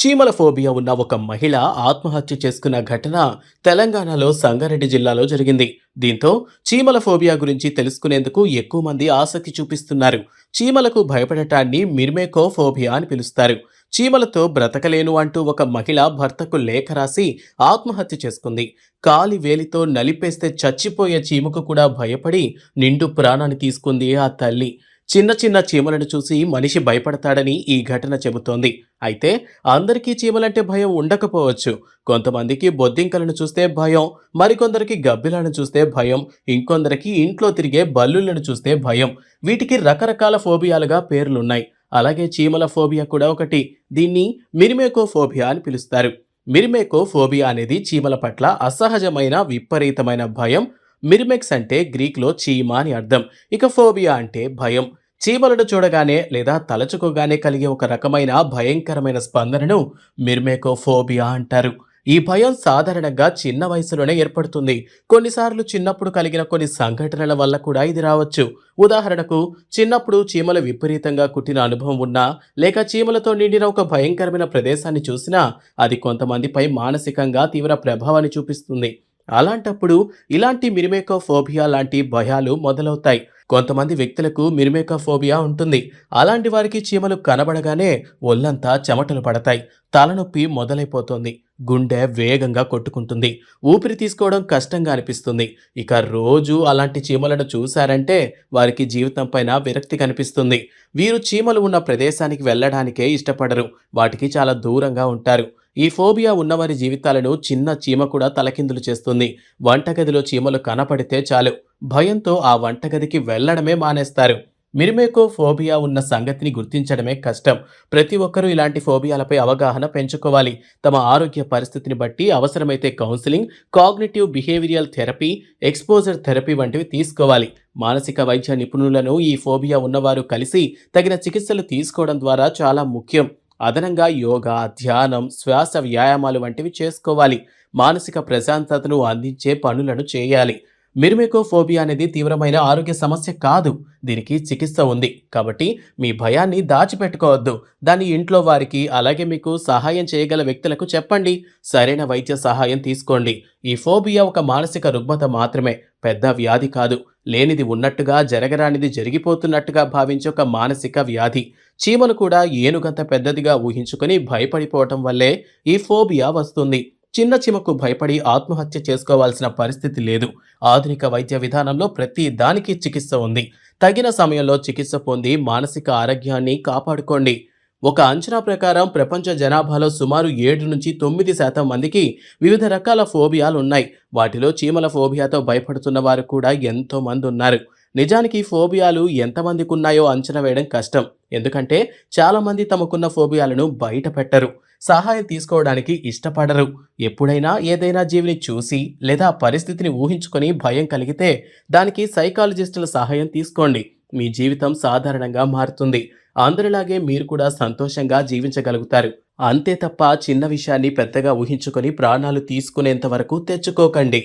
చీమల ఫోబియా ఉన్న ఒక మహిళ ఆత్మహత్య చేసుకున్న ఘటన తెలంగాణలో సంగారెడ్డి జిల్లాలో జరిగింది. దీంతో చీమల ఫోబియా గురించి తెలుసుకునేందుకు ఎక్కువ మంది ఆసక్తి చూపిస్తున్నారు. చీమలకు భయపడటాన్ని మిర్మేకో ఫోబియా అని పిలుస్తారు. చీమలతో బ్రతకలేను అంటూ ఒక మహిళ భర్తకు లేఖ రాసి ఆత్మహత్య చేసుకుంది. కాలి వేలితో నలిపేస్తే చచ్చిపోయే చీమకు కూడా భయపడి నిండు ప్రాణాన్ని తీసుకుంది ఆ తల్లి. చిన్న చిన్న చీమలను చూసి మనిషి భయపడతాడని ఈ ఘటన చెబుతోంది. అయితే అందరికీ చీమలంటే భయం ఉండకపోవచ్చు. కొంతమందికి బొద్దింకలను చూస్తే భయం మరికొందరికి గబ్బిలను చూస్తే భయం ఇంకొందరికి ఇంట్లో తిరిగే బల్లులను చూస్తే భయం. వీటికి రకరకాల ఫోబియాలుగా పేర్లున్నాయి. అలాగే చీమల ఫోబియా కూడా ఒకటి. దీన్ని మిరిమేకో ఫోబియా అని పిలుస్తారు. మిరిమేకో ఫోబియా అనేది చీమల పట్ల అసహజమైన విపరీతమైన భయం. మిరిమెక్స్ అంటే గ్రీక్లో చీమ అని అర్థం. ఇక ఫోబియా అంటే భయం. చీమలను చూడగానే లేదా తలచుకోగానే కలిగే ఒక రకమైన భయంకరమైన స్పందనను మిర్మేకోఫోబియా అంటారు. ఈ భయం సాధారణంగా చిన్న వయసులోనే ఏర్పడుతుంది. కొన్నిసార్లు చిన్నప్పుడు కలిగిన కొన్ని సంఘటనల వల్ల కూడా ఇది రావచ్చు. ఉదాహరణకు చిన్నప్పుడు చీమలు విపరీతంగా కుట్టిన అనుభవం ఉన్నా లేక చీమలతో నిండిన ఒక భయంకరమైన ప్రదేశాన్ని చూసినా అది కొంతమందిపై మానసికంగా తీవ్ర ప్రభావాన్ని చూపిస్తుంది. అలాంటప్పుడు ఇలాంటి మిరిమేకోఫోబియా లాంటి భయాలు మొదలవుతాయి. కొంతమంది వ్యక్తులకు మిరిమేకోఫోబియా ఉంటుంది. అలాంటి వారికి చీమలు కనబడగానే ఒళ్ళంతా చెమటలు పడతాయి. తలనొప్పి మొదలైపోతుంది. గుండె వేగంగా కొట్టుకుంటుంది. ఊపిరి తీసుకోవడం కష్టంగా అనిపిస్తుంది. ఇక రోజు అలాంటి చీమలను చూశారంటే వారికి జీవితం పైన విరక్తి కనిపిస్తుంది. వీరు చీమలు ఉన్న ప్రదేశానికి వెళ్ళడానికే ఇష్టపడరు. వాటికి చాలా దూరంగా ఉంటారు. ఈ ఫోబియా ఉన్నవారి జీవితాలను చిన్న చీమ కూడా తలకిందులు చేస్తుంది. వంటగదిలో చీమలు కనపడితే చాలు. భయంతో ఆ వంటగదికి వెళ్ళడమే మానేస్తారు. మిరిమేకో ఫోబియా ఉన్న సంగతిని గుర్తించడమే కష్టం. ప్రతి ఒక్కరూ ఇలాంటి ఫోబియాలపై అవగాహన పెంచుకోవాలి. తమ ఆరోగ్య పరిస్థితిని బట్టి అవసరమైతే counselling cognitive behavioural therapy exposure therapy వంటివి తీసుకోవాలి. మానసిక వైద్య నిపుణులను ఈ ఫోబియా ఉన్నవారు కలిసి తగిన చికిత్సలు తీసుకోవడం ద్వారా చాలా ముఖ్యం. అదనంగా యోగా ధ్యానం శ్వాస వ్యాయామాలు వంటివి చేసుకోవాలి. మానసిక ప్రశాంతతను అందించే పనులను చేయాలి. మిర్మెకోఫోబియా అనేది తీవ్రమైన ఆరోగ్య సమస్య కాదు. దీనికి చికిత్స ఉంది. కాబట్టి మీ భయాన్ని దాచిపెట్టుకోవద్దు. దాన్ని ఇంట్లో వారికి అలాగే మీకు సహాయం చేయగల వ్యక్తులకు చెప్పండి. సరైన వైద్య సహాయం తీసుకోండి. ఈ ఫోబియా ఒక మానసిక రుగ్మత మాత్రమే. పెద్ద వ్యాధి కాదు. లేనిది ఉన్నట్టుగా జరగరానిది జరిగిపోతున్నట్టుగా భావించే ఒక మానసిక వ్యాధి. చీమలు కూడా ఏనుగంత పెద్దదిగా ఊహించుకొని భయపడిపోవటం వల్లే ఈ ఫోబియా వస్తుంది. చిన్న చీమకు భయపడి ఆత్మహత్య చేసుకోవాల్సిన పరిస్థితి లేదు. ఆధునిక వైద్య విధానంలో ప్రతి దానికి చికిత్స ఉంది. తగిన సమయంలో చికిత్స పొంది మానసిక ఆరోగ్యాన్ని కాపాడుకోండి. ఒక అంచనా ప్రకారం ప్రపంచ జనాభాలో సుమారు ఏడు నుంచి తొమ్మిది శాతం మందికి వివిధ రకాల ఫోబియాలు ఉన్నాయి. వాటిలో చీమల ఫోబియాతో భయపడుతున్న వారు కూడా ఎంతో మంది ఉన్నారు. నిజానికి ఫోబియాలు ఎంతమందికి ఉన్నాయో అంచనా వేయడం కష్టం. ఎందుకంటే చాలామంది తమకున్న ఫోబియాలను బయట పెట్టరు. సహాయం తీసుకోవడానికి ఇష్టపడరు. ఎప్పుడైనా ఏదైనా జీవిని చూసి లేదా పరిస్థితిని ఊహించుకొని భయం కలిగితే దానికి సైకాలజిస్టుల సహాయం తీసుకోండి. మీ జీవితం సాధారణంగా మారుతుంది. అందరిలాగే మీరు కూడా సంతోషంగా జీవించగలుగుతారు. అంతే తప్ప చిన్న విషయాన్ని పెద్దగా ఊహించుకొని ప్రాణాలు తీసుకునేంత వరకు తెచ్చుకోకండి.